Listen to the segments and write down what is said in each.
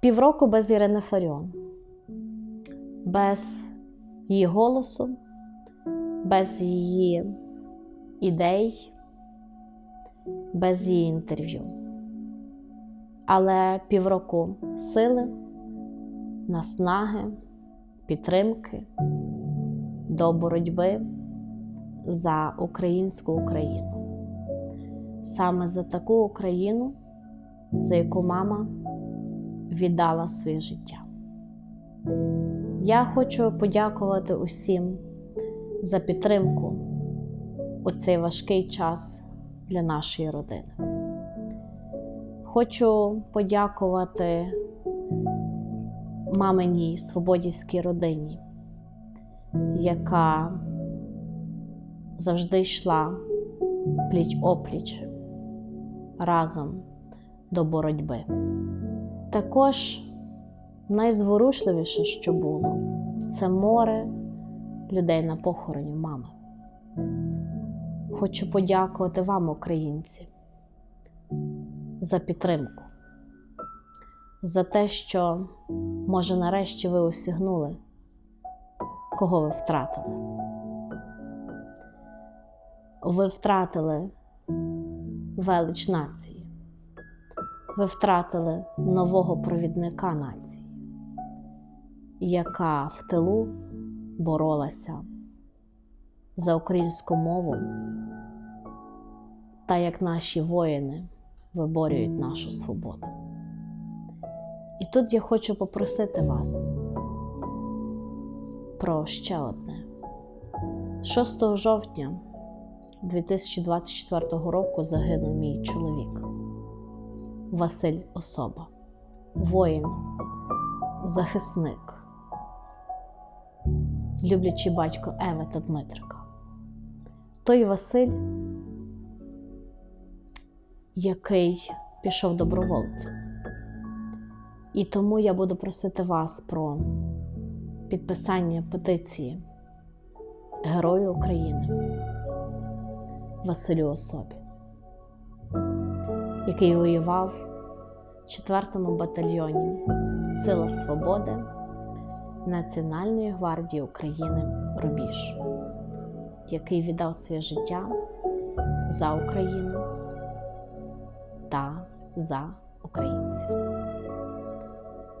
Півроку без Ірини Фаріон, без її голосу, без її ідей, без її інтерв'ю. Але півроку сили, наснаги, підтримки до боротьби за українську Україну. Саме за таку Україну, за яку мама віддала своє життя. Я хочу подякувати усім за підтримку у цей важкий час для нашої родини. Хочу подякувати маминій свободівській родині, яка завжди йшла пліч опліч разом до боротьби. Також найзворушливіше, що було, це море людей на похороні мами. Хочу подякувати вам, українці, за підтримку, за те, що, може, нарешті ви осягнули, кого ви втратили. Ви втратили велич нації. Ви втратили нового провідника нації, яка в тилу боролася за українську мову, та як наші воїни виборюють нашу свободу. І тут я хочу попросити вас про ще одне. 6 жовтня 2024 року загинув мій чоловік. Василь Особа, воїн, захисник, люблячий батько Еви та Дмитрика. Той Василь, який пішов добровольцем. І тому я буду просити вас про підписання петиції Герою України Василю Особі який воював в 4-му батальйоні Сила Свободи Національної гвардії України Рубіж, який віддав своє життя за Україну та за українців.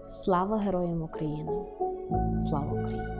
Слава Героям України! Слава Україні!